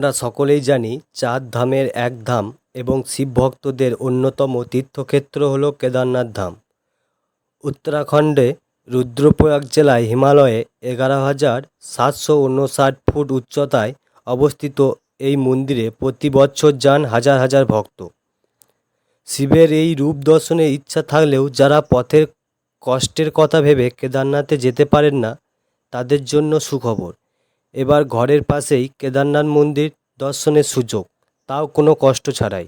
আমরা সকলেই জানি চার ধামের এক ধাম এবং শিব ভক্তদের অন্যতম তীর্থক্ষেত্র হল কেদারনাথ ধাম। উত্তরাখণ্ডে রুদ্রপ্রয়াগ জেলায় হিমালয়ে এগারো হাজার সাতশো উনষাট ফুট উচ্চতায় অবস্থিত এই মন্দিরে প্রতি বছর যান হাজার হাজার ভক্ত। শিবের এই রূপ দর্শনের ইচ্ছা থাকলেও যারা পথের কষ্টের কথা ভেবে কেদারনাথে যেতে পারেন না, তাদের জন্য সুখবর। এবার ঘরের পাশেই কেদারনাথ মন্দির দর্শনের সুযোগ, তাও কোনো কষ্ট ছাড়াই।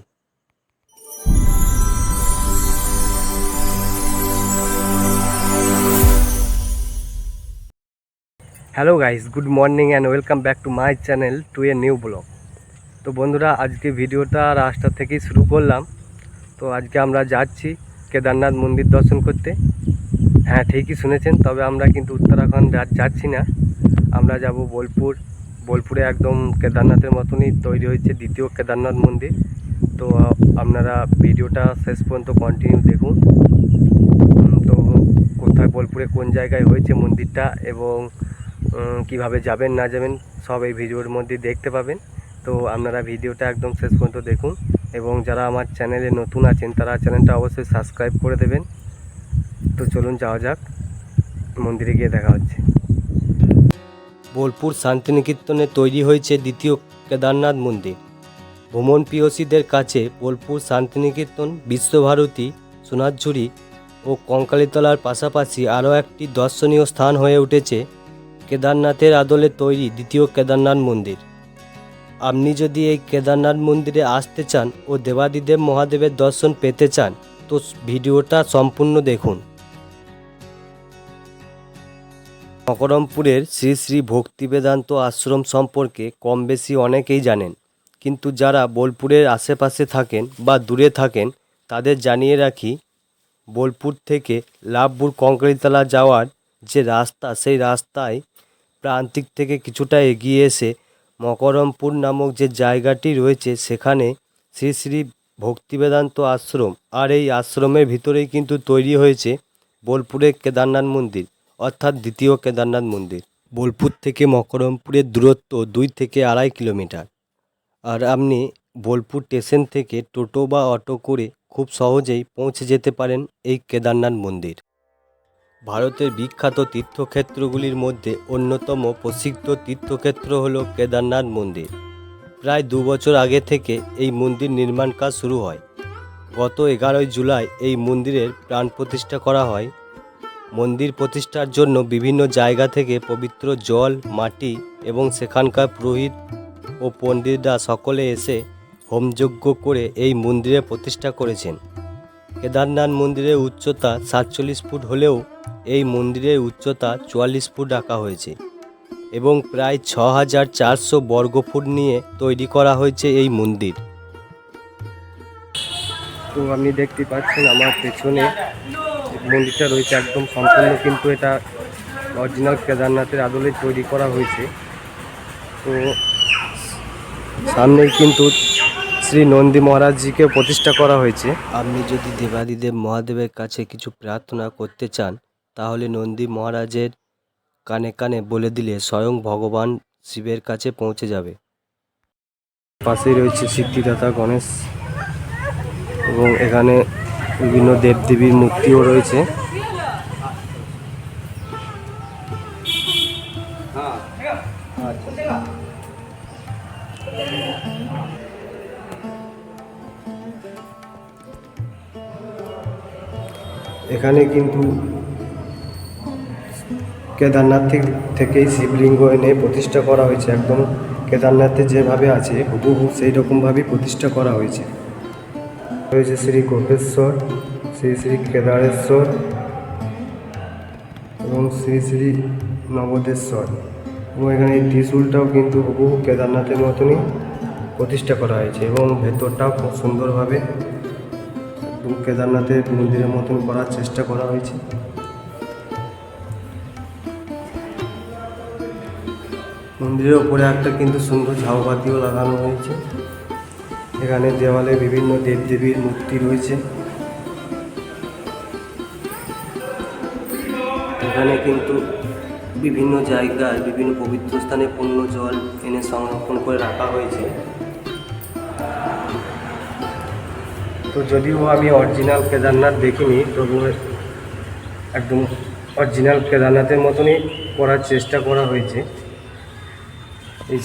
Hello guys good morning and welcome back to my channel to a new blog তো বন্ধুরা, আজকে ভিডিওটা রাস্তা থেকেই শুরু করলাম। তো আজকে আমরা যাচ্ছি কেদারনাথ মন্দির দর্শন করতে। হ্যাঁ ঠিকই শুনেছেন, তবে আমরা কিন্তু উত্তরাখণ্ড যাচ্ছি না। আমরা যাব বোলপুর। বোলপুরে একদম কেদারনাথের মতনই তৈরি হয়েছে দ্বিতীয় কেদারনাথ মন্দির। তো আপনারা ভিডিওটা শেষ পর্যন্ত কন্টিনিউ দেখুন। তো কোথায় বোলপুরে কোন জায়গায় হয়েছে মন্দিরটা এবং কীভাবে যাবেন, না যাবেন, সব এই ভিডিওর মধ্যে দেখতে পাবেন। তো, আপনারা ভিডিওটা একদম শেষ পর্যন্ত দেখুন এবং যারা আমার চ্যানেলে নতুন আছেন, তারা চ্যানেলটা অবশ্যই সাবস্ক্রাইব করে দেবেন। তো চলুন যাওয়া যাক। মন্দিরে গিয়ে দেখা হচ্ছে। বোলপুর শান্তিনিকেতনে তৈরি হয়েছে দ্বিতীয় কেদারনাথ মন্দির। ভ্রমণ পিয়সীদের কাছে বোলপুর শান্তিনিকেতন, বিশ্বভারতী, সোনারঝুরি ও কঙ্কালীতলার পাশাপাশি আরও একটি দর্শনীয় স্থান হয়ে উঠেছে কেদারনাথের আদলে তৈরি দ্বিতীয় কেদারনাথ মন্দির। আপনি যদি এই কেদারনাথ মন্দিরে আসতে চান ও দেবাদিদেব মহাদেবের দর্শন পেতে চান, তো ভিডিওটা সম্পূর্ণ দেখুন। মকরমপুরের শ্রী শ্রী ভক্তিবেদান্ত আশ্রম সম্পর্কে কম বেশি অনেকেই জানেন। কিন্তু যারা বোলপুরের আশেপাশে থাকেন বা দূরে থাকেন, তাদের জানিয়ে রাখি, বোলপুর থেকে লাভপুর কঙ্করিতলা যাওয়ার যে রাস্তা, সেই রাস্তায় প্রান্তিক থেকে কিছুটা এগিয়ে এসে মকরমপুর নামক যে জায়গাটি রয়েছে, সেখানে শ্রী শ্রী ভক্তিবেদান্ত আশ্রম আর এই আশ্রমের ভিতরেই কিন্তু তৈরি হয়েছে বোলপুরের কেদারনাথ মন্দির। অর্থাৎ দ্বিতীয় কেদারনাথ মন্দির, বোলপুর থেকে মকরমপুরের দূরত্ব দুই থেকে আড়াই কিলোমিটার। আর আপনি বোলপুর স্টেশন থেকে টোটো বা অটো করে খুব সহজেই পৌঁছে যেতে পারেন এই কেদারনাথ মন্দির। ভারতের বিখ্যাত তীর্থক্ষেত্রগুলির মধ্যে অন্যতম প্রসিদ্ধ তীর্থক্ষেত্র হল কেদারনাথ মন্দির। প্রায় দু বছর আগে থেকে এই মন্দির নির্মাণ কাজ শুরু হয়। গত এগারোই জুলাই এই মন্দিরের প্রাণ প্রতিষ্ঠা করা হয় মন্দির প্রতিষ্ঠার জন্য বিভিন্ন জায়গা থেকে পবিত্র জল, মাটি এবং সেখানকার পুরোহিত ও পণ্ডিতরা সকলে এসে হোমযজ্ঞ করে এই মন্দিরে প্রতিষ্ঠা করেছেন। কেদারনাথ মন্দিরের উচ্চতা সাতচল্লিশ ফুট হলেও এই মন্দিরের উচ্চতা চুয়াল্লিশ ফুট রাখা হয়েছে এবং প্রায় ছ হাজার চারশো বর্গ ফুট নিয়ে তৈরি করা হয়েছে এই মন্দির। তো আপনি দেখতে পাচ্ছেন আমার পেছনে মন্দিরটা রয়েছে একদম সম্পূর্ণ কিন্তু এটা অরিজিনাল কেদারনাথের আদলে তৈরি করা হয়েছে। তো সামনেই কিন্তু শ্রী নন্দী মহারাজজিকে প্রতিষ্ঠা করা হয়েছে। আপনি যদি দেবাদিদেব মহাদেবের কাছে কিছু প্রার্থনা করতে চান তাহলে নন্দী মহারাজের কানে কানে বলে দিলে স্বয়ং ভগবান শিবের কাছে পৌঁছে যাবে। পাশেই রয়েছে সিদ্ধিদাতা গণেশ এবং এখানে বিভিন্ন দেবদেবীর মূর্তিও রয়েছে। এখানে কিন্তু কেদারনাথ থেকে- থেকেই শিবলিঙ্গ এনে প্রতিষ্ঠা করা হয়েছে। একদম কেদারনাথে যেভাবে আছে, হুবহু সেই রকমভাবেই প্রতিষ্ঠা করা হয়েছে। রয়েছে শ্রী গোপেশ্বর শ্রী শ্রী কেদারেশ্বর এবং শ্রী শ্রী নবদেশ্বর। এবং এখানে এই ত্রিশূলটাও কিন্তু হুবহু কেদারনাথের মতনই প্রতিষ্ঠা করা হয়েছে এবং ভেতরটাও খুব সুন্দরভাবে কেদারনাথের মন্দিরের মতন করার চেষ্টা করা হয়েছে। মন্দিরের ওপরে একটা কিন্তু সুন্দর ঝাউবাতিও লাগানো হয়েছে। এখানে দেওয়ালে বিভিন্ন দেবদেবীর মূর্তি রয়েছে। এখানে কিন্তু বিভিন্ন জায়গায়, বিভিন্ন পবিত্র স্থানে পূর্ণ জল এনে সংরক্ষণ করে রাখা হয়েছে। তো যদিও আমি অরিজিনাল কেদারনাথ দেখিনি, তবু একদম অরিজিনাল কেদারনাথের মতনই করার চেষ্টা করা হয়েছে। এই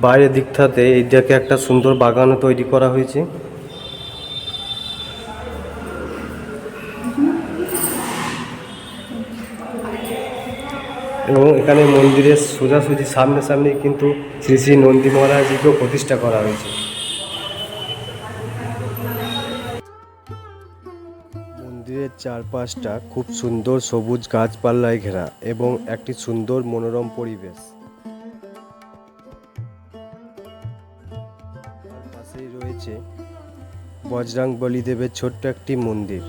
বাইরের দিকটাতে এইটাকে একটা সুন্দর বাগানও তৈরি করা হয়েছে। এবং এখানে মন্দিরের সোজাসুজি সামনে সামনে কিন্তু শ্রী শ্রী নন্দী মহারাজজিকেও প্রতিষ্ঠা করা হয়েছে। মন্দিরের চারপাশটা খুব সুন্দর সবুজ গাছপালায় ঘেরা এবং একটি সুন্দর মনোরম পরিবেশ। রয়েছে বজরাং বলিদেবের ছোট্ট একটি মন্দির।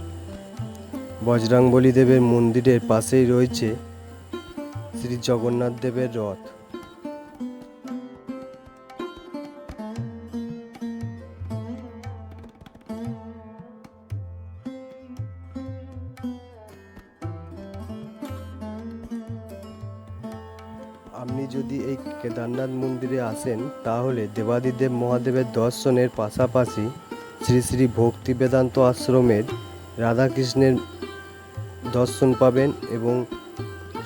বজরাং বলিদেবের মন্দিরের পাশেই রয়েছে শ্রী জগন্নাথ দেবের রথ। কেদারনাথ মন্দিরে আসেন, তাহলে দেবাদিদেব মহাদেবের দর্শনের পাশাপাশি শ্রী শ্রী ভক্তি বেদান্ত আশ্রমের রাধাকৃষ্ণের দর্শন পাবেন এবং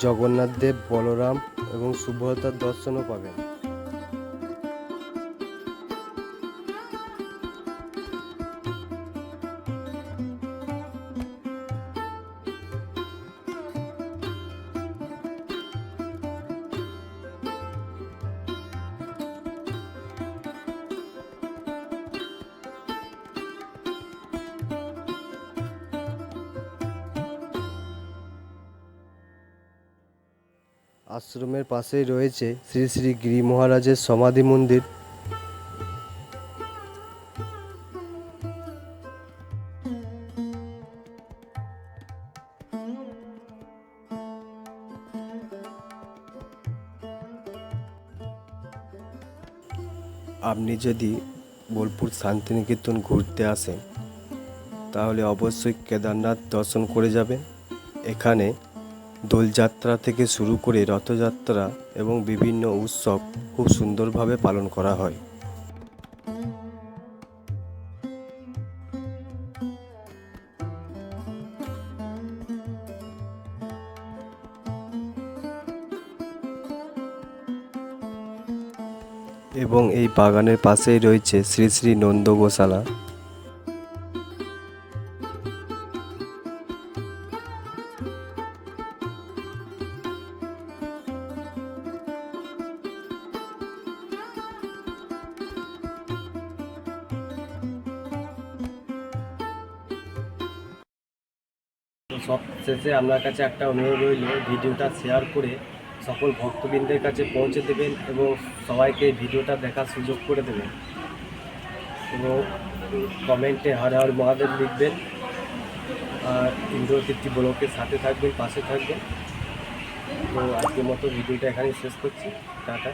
জগন্নাথদেব বলরাম এবং সুভদ্রার দর্শনও পাবেন। আশ্রমের পাশেই রয়েছে শ্রী শ্রী গিরি মহারাজের সমাধি মন্দির। আপনি যদি বোলপুর শান্তিনিকেতন ঘুরতে আসেন, তাহলে অবশ্যই কেদারনাথ দর্শন করে যাবেন। এখানে দোলযাত্রা থেকে শুরু করে রথযাত্রা এবং বিভিন্ন উৎসব খুব সুন্দরভাবে পালন করা হয়। এবং এই বাগানের পাশেই রয়েছে শ্রী শ্রী নন্দ গোশালা তো সব শেষে আপনার কাছে একটা অনুরোধ রইল, ভিডিওটা শেয়ার করে সকল ভক্তবৃন্দের কাছে পৌঁছে দেবেন এবং সবাইকে ভিডিওটা দেখার সুযোগ করে দেবেন। এবং কমেন্টে হর হর মহাদেব লিখবেন আর ইন্দ্রতীর্থী ব্লকের সাথে থাকবেন, পাশে থাকবেন। তো আজকের মতো ভিডিওটা এখানেই শেষ করছি। টাটা।